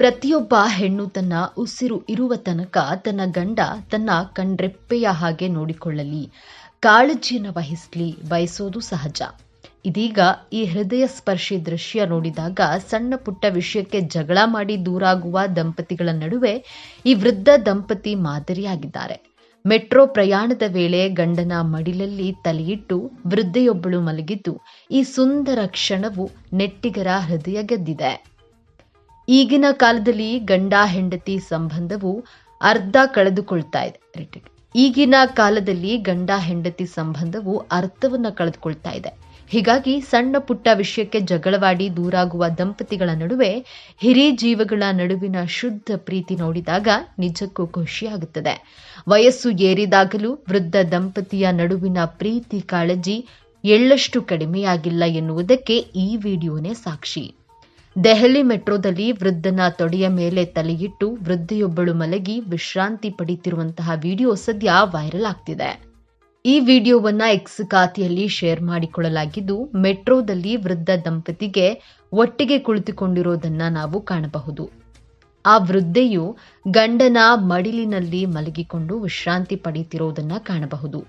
ಪ್ರತಿಯೊಬ್ಬ ಹೆಣ್ಣು ತನ್ನ ಉಸಿರು ಇರುವ ತನಕ ತನ್ನ ಗಂಡ ತನ್ನ ಕಣ್ರೆಪ್ಪೆಯ ಹಾಗೆ ನೋಡಿಕೊಳ್ಳಲಿ, ಕಾಳಜಿಯನ್ನು ವಹಿಸಲಿ, ಬಯಸೋದು ಸಹಜ. ಇದೀಗ ಈ ಹೃದಯ ಸ್ಪರ್ಶಿ ದೃಶ್ಯ ನೋಡಿದಾಗ ಸಣ್ಣ ಪುಟ್ಟ ವಿಷಯಕ್ಕೆ ಜಗಳ ಮಾಡಿ ದೂರಾಗುವ ದಂಪತಿಗಳ ನಡುವೆ ಈ ವೃದ್ಧ ದಂಪತಿ ಮಾದರಿಯಾಗಿದ್ದಾರೆ. ಮೆಟ್ರೋ ಪ್ರಯಾಣದ ವೇಳೆ ಗಂಡನ ಮಡಿಲಲ್ಲಿ ತಲೆಯಿಟ್ಟು ವೃದ್ಧೆಯೊಬ್ಬಳು ಮಲಗಿದ್ದು, ಈ ಸುಂದರ ಕ್ಷಣವು ನೆಟ್ಟಿಗರ ಹೃದಯ ಗೆದ್ದಿದೆ. ಈಗಿನ ಕಾಲದಲ್ಲಿ ಗಂಡ ಹೆಂಡತಿ ಸಂಬಂಧವು ಅರ್ಧ ಕಳೆದುಕೊಳ್ತಾ ಇದೆ. ಈಗಿನ ಕಾಲದಲ್ಲಿ ಗಂಡ ಹೆಂಡತಿ ಸಂಬಂಧವು ಅರ್ಥವನ್ನ ಕಳೆದುಕೊಳ್ತಾ ಇದೆ. ಹೀಗಾಗಿ ಸಣ್ಣ ಪುಟ್ಟ ವಿಷಯಕ್ಕೆ ಜಗಳವಾಡಿ ದೂರಾಗುವ ದಂಪತಿಗಳ ನಡುವೆ ಹಿರಿ ಜೀವಗಳ ನಡುವಿನ ಶುದ್ಧ ಪ್ರೀತಿ ನೋಡಿದಾಗ ನಿಜಕ್ಕೂ ಖುಷಿಯಾಗುತ್ತದೆ. ವಯಸ್ಸು ಏರಿದಾಗಲೂ ವೃದ್ಧ ದಂಪತಿಯ ನಡುವಿನ ಪ್ರೀತಿ ಕಾಳಜಿ ಎಳ್ಳಷ್ಟು ಕಡಿಮೆಯಾಗಿಲ್ಲ ಎನ್ನುವುದಕ್ಕೆ ಈ ವಿಡಿಯೋನೇ ಸಾಕ್ಷಿ. ದೆಹಲಿ ಮೆಟ್ರೋದಲ್ಲಿ ವೃದ್ಧನ ತೊಡೆಯ ಮೇಲೆ ತಲೆಯಿಟ್ಟು ವೃದ್ಧೆಯೊಬ್ಬಳು ಮಲಗಿ ವಿಶ್ರಾಂತಿ ಪಡೆಯುತ್ತಿರುವಂತಹ ವಿಡಿಯೋ ಸದ್ಯ ವೈರಲ್ ಆಗ್ತಿದೆ. ಈ ವಿಡಿಯೋವನ್ನ ಎಕ್ಸ್ ಖಾತೆಯಲ್ಲಿ ಶೇರ್ ಮಾಡಿಕೊಳ್ಳಲಾಗಿದ್ದು, ಮೆಟ್ರೋದಲ್ಲಿ ವೃದ್ಧ ದಂಪತಿಗೆ ಒಟ್ಟಿಗೆ ಕುಳಿತುಕೊಂಡಿರೋದನ್ನ ನಾವು ಕಾಣಬಹುದು. ಆ ವೃದ್ಧೆಯು ಗಂಡನ ಮಡಿಲಿನಲ್ಲಿ ಮಲಗಿಕೊಂಡು ವಿಶ್ರಾಂತಿ ಪಡೆಯುತ್ತಿರುವುದನ್ನ ಕಾಣಬಹುದು.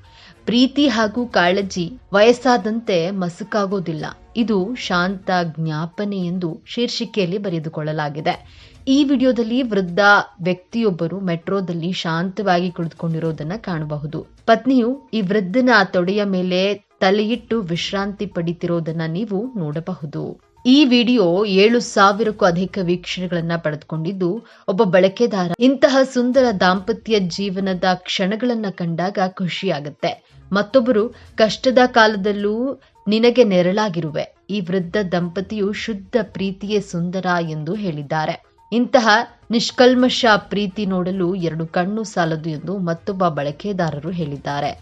ಪ್ರೀತಿ ಹಾಗೂ ಕಾಳಜಿ ವಯಸ್ಸಾದಂತೆ ಮಸುಕಾಗೋದಿಲ್ಲ. ಇದು ಶಾಂತ ಜ್ಞಾಪನೆ ಎಂದು ಶೀರ್ಷಿಕೆಯಲ್ಲಿ ಬರೆದುಕೊಳ್ಳಲಾಗಿದೆ. ಈ ವಿಡಿಯೋದಲ್ಲಿ ವೃದ್ಧ ವ್ಯಕ್ತಿಯೊಬ್ಬರು ಮೆಟ್ರೋದಲ್ಲಿ ಶಾಂತವಾಗಿ ಕುಳಿತುಕೊಂಡಿರೋದನ್ನ ಕಾಣಬಹುದು. ಪತ್ನಿಯು ಈ ವೃದ್ಧನ ತೊಡೆಯ ಮೇಲೆ ತಲೆಯಿಟ್ಟು ವಿಶ್ರಾಂತಿ ಪಡಿತಿರೋದನ್ನ ನೀವು ನೋಡಬಹುದು. ಈ ವಿಡಿಯೋ ಏಳು ಸಾವಿರಕ್ಕೂ ಅಧಿಕ ವೀಕ್ಷಣೆಗಳನ್ನ ಪಡೆದುಕೊಂಡಿದ್ದು, ಒಬ್ಬ ಬಳಕೆದಾರ ಇಂತಹ ಸುಂದರ ದಾಂಪತ್ಯ ಜೀವನದ ಕ್ಷಣಗಳನ್ನ ಕಂಡಾಗ ಖುಷಿಯಾಗುತ್ತೆ. ಮತ್ತೊಬ್ಬರು ಕಷ್ಟದ ಕಾಲದಲ್ಲೂ ನಿನಗೆ ನೆರಳಾಗಿರುವೆ. ಈ ವೃದ್ಧ ದಂಪತಿಯು ಶುದ್ಧ ಪ್ರೀತಿಯೇ ಸುಂದರ ಎಂದು ಹೇಳಿದ್ದಾರೆ. ಇಂತಹ ನಿಷ್ಕಲ್ಮಶ ಪ್ರೀತಿ ನೋಡಲು ಎರಡು ಕಣ್ಣು ಸಾಲದು ಎಂದು ಮತ್ತೊಬ್ಬ ಬಳಕೆದಾರರು ಹೇಳಿದ್ದಾರೆ.